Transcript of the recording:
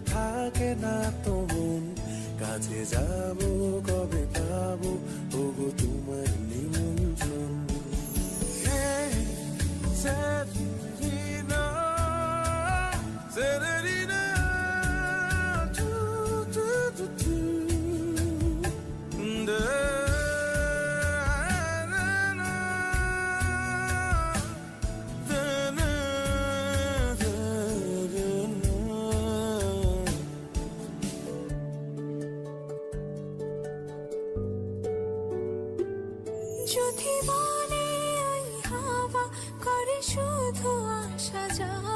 থাকে না তো মন কাছে যাব কবে পাবো? ওগো যদি মনে হাওয়া করে শুধু আসা যাওয়া